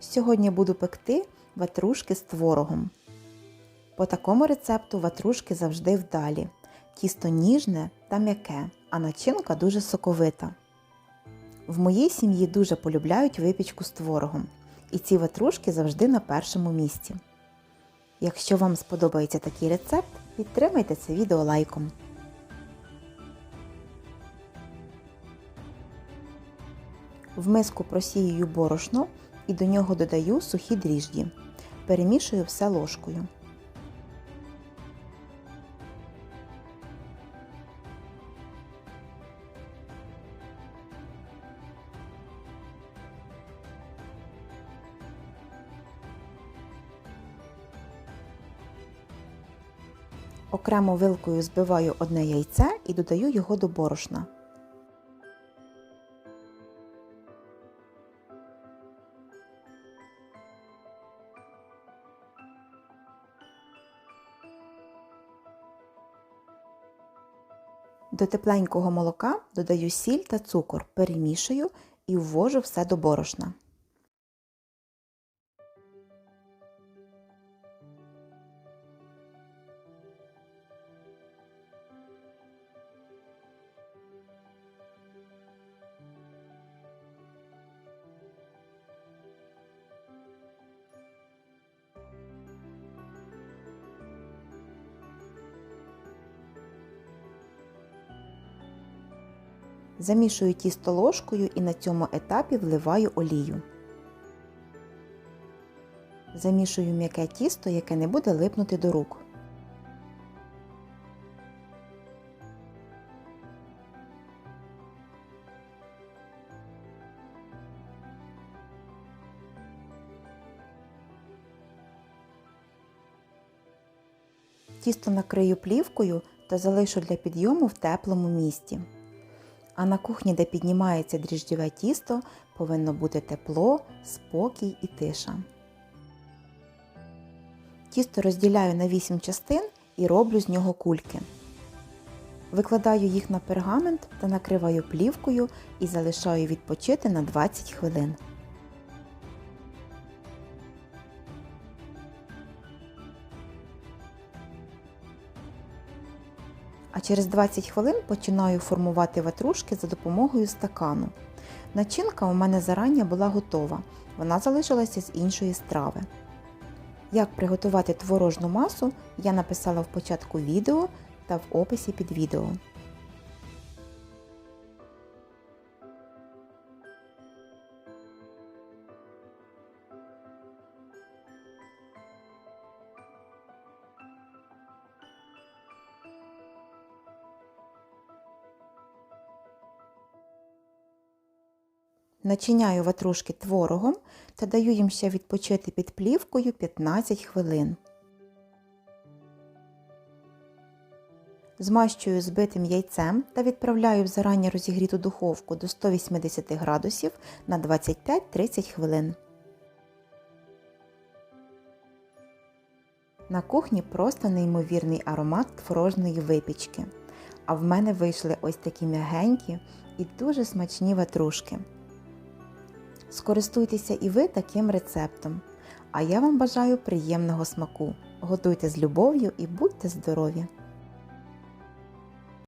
Сьогодні буду пекти ватрушки з творогом. По такому рецепту ватрушки завжди вдалі. Тісто ніжне та м'яке, а начинка дуже соковита. В моїй сім'ї дуже полюбляють випічку з творогом, і ці ватрушки завжди на першому місці. Якщо вам сподобається такий рецепт, підтримайте це відео лайком. В миску просіюю борошно і до нього додаю сухі дріжджі. Перемішую все ложкою. Окремо вилкою збиваю одне яйце і додаю його до борошна. До тепленького молока додаю сіль та цукор, перемішую і ввожу все до борошна. Замішую тісто ложкою і на цьому етапі вливаю олію. Замішую м'яке тісто, яке не буде липнути до рук. Тісто накрию плівкою та залишу для підйому в теплому місці. А на кухні, де піднімається дріжджове тісто, повинно бути тепло, спокій і тиша. Тісто розділяю на 8 частин і роблю з нього кульки. Викладаю їх на пергамент та накриваю плівкою і залишаю відпочити на 20 хвилин. А через 20 хвилин починаю формувати ватрушки за допомогою стакану. Начинка у мене зарані була готова, вона залишилася з іншої страви. Як приготувати творожну масу, я написала в початку відео та в описі під відео. Начиняю ватрушки творогом та даю їм ще відпочити під плівкою 15 хвилин. Змащую збитим яйцем та відправляю в зарані розігріту духовку до 180 градусів на 25-30 хвилин. На кухні просто неймовірний аромат творожної випічки. А в мене вийшли ось такі м'ягенькі і дуже смачні ватрушки. Скористуйтеся і ви таким рецептом. А я вам бажаю приємного смаку. Готуйте з любов'ю і будьте здорові!